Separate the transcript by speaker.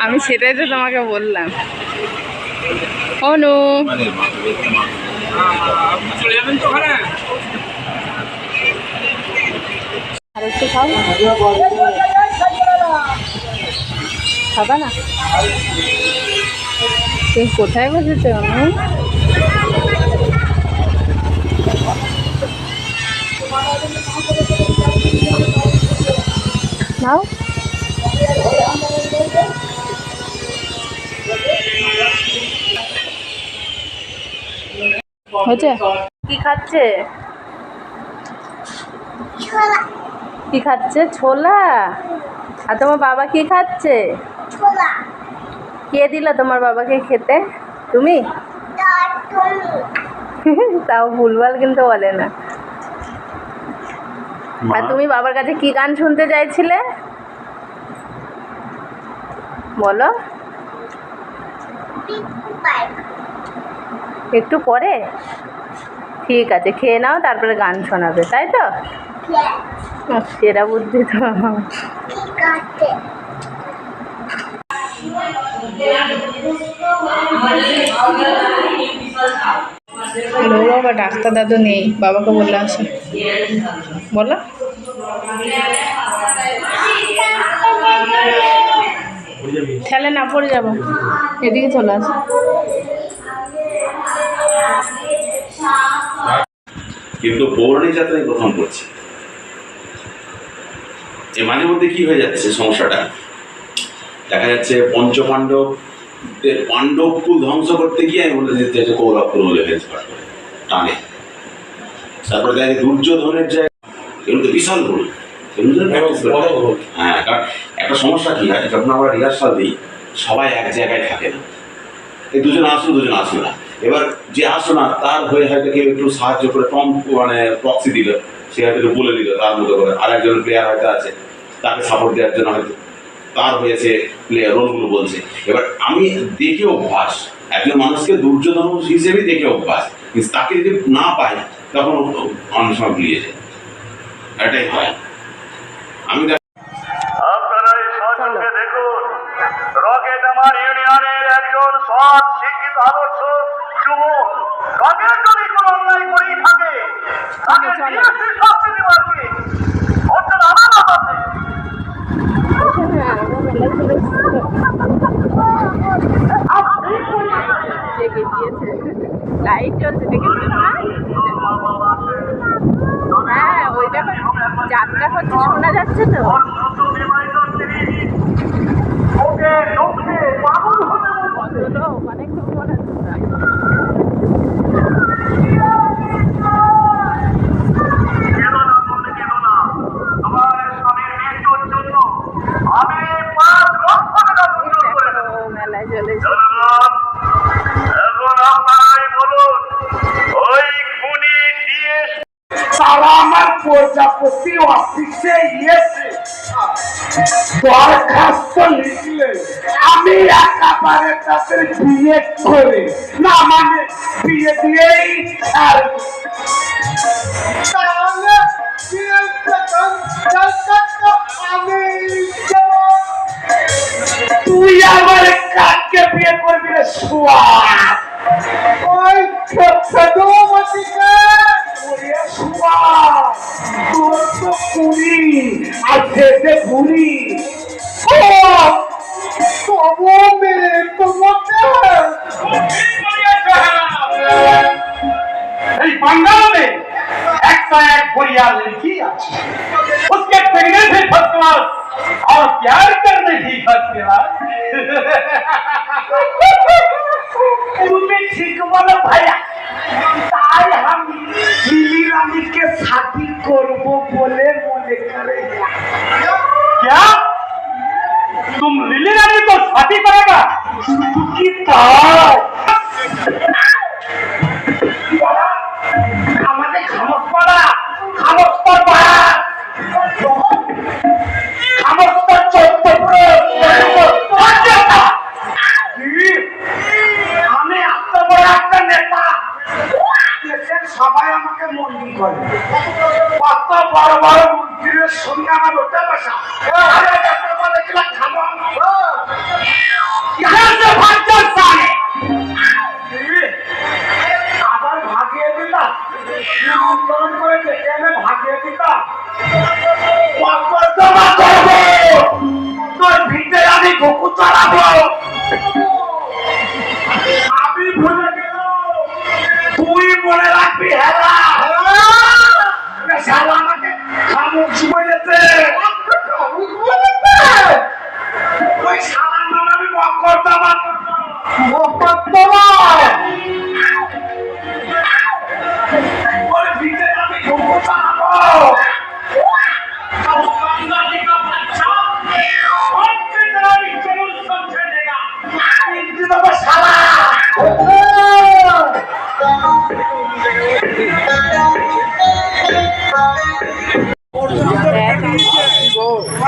Speaker 1: আমি সেটাই তো তোমাকে বললাম। অনু। খাবা না? কোথায় বসেছো অনু? নাও। হয়েছে? কি খাচ্ছে?
Speaker 2: ছোলা।
Speaker 1: কি খাচ্ছে? ছোলা? আর তোমার বাবা কি খাচ্ছে?
Speaker 2: ছোলা।
Speaker 1: কে দিল তোমার বাবাকে খেতে? তুমি?
Speaker 2: তুমি
Speaker 1: তাও ভুলভাল কিন্তু বলে না। আর তুমি বাবার কাছে কি গান শুনতে চাইছিলে? বলো। একটু পরে? ঠিক আছে খেয়ে নাও তারপরে গান শোনাবে তাই তো? সেরা বুদ্ধি তো।
Speaker 2: ঠিক আছে।
Speaker 1: বলো বাবা ডাক্তার দাদু নেই, বাবাকে বললে আসে। বলো। ঠেলে না, পড়ে যাব। এদিকে চলে আস।
Speaker 3: কিন্তু পৌরাণিক যাত্রায় প্রথম করছে। এ মাঝে মধ্যে কি হয়ে যাচ্ছে সমস্যাটা? দেখা যাচ্ছে পঞ্চপাণ্ডব পাণ্ডব কুল ধ্বংস করতে গিয়ে আমি বলে দিতে কৌরব কুল বলে টানে। তারপরে দেখা দুর্যোধনের যে এগুলো তো বিশাল ভুল। হয়। কারণ একটা সমস্যা কি হয় যখন আমরা রিহার্সাল দিই সবাই এক জায়গায় থাকে না। এই দুজন আসলো দুজন আসলো না। এবার যে আসলো না তার হয়ে হয়তো কেউ একটু সাহায্য করে কম মানে প্রক্সি দিল। সে হয়তো একটু বলে দিল তার মতো করে। আর একজন প্লেয়ার হয়তো আছে তাকে সাপোর্ট দেওয়ার জন্য হয়তো তার হয়েছে প্লেয়ার রোলগুলো বলছে। এবার আমি দেখে অভ্যাস একজন মানুষকে দুর্যোধন হিসেবে দেখে অভ্যাস। কিন্তু তাকে যদি না পাই তখন ও- অনেক সময় ভুলিয়ে যায়। এটাই হয়। আমি দেখ-
Speaker 4: আপনারা এই সচক্ষে দেখুন। রকেট আমার ইউনিয়নের একজন সৎ শিক্ষিত আদর্শ যুবক। রকেট যদি কোনো অন্যায় করেই থাকে তাকে DSC শাস্তি দেওয়ার কি অর্থাৎ আদালত আছে।
Speaker 1: লাইট চলছে দেখেছিস হ্যাঁ ওই দেখো যাত্রা হচ্ছে শোনা যাচ্ছে তো?
Speaker 4: অত্যন্ত বিবাহিত স্ত্রী ওকে দুঃখে
Speaker 5: প্রজাপতি অফিসে গিয়েছে। দরখাস্ত লিখলে আমি একেবারে তাদের বিয়ে করে। না মানে বিয়ে দিয়েই ছাড়ব। তাহলে আমি। তুই আমার কাকে বিয়ে করবি রে শুয়া ওই সদমতিকে ওরে শুয়া তোর তো পুরি আর খেতে পুরি রানীকে সাথী করব বলে মনে করে क्या तुम लिली रानी को साथी करेगा কি তাই আমাদের খামক পাড়া খামক পাড়া খামক চোদ্দ আমি এত বড় একটা নেতা দেশের সবাই আমাকে মন্দির করে কত বড় বড়
Speaker 6: মন্দিরের আমার ওটা বসা। বলেছিলাম খাব আবার ভাগিয়ে দিলাম করে ভাগিয়ে দিলাম তোর ভিতরে আমি ঘুকু
Speaker 5: চড়াবো।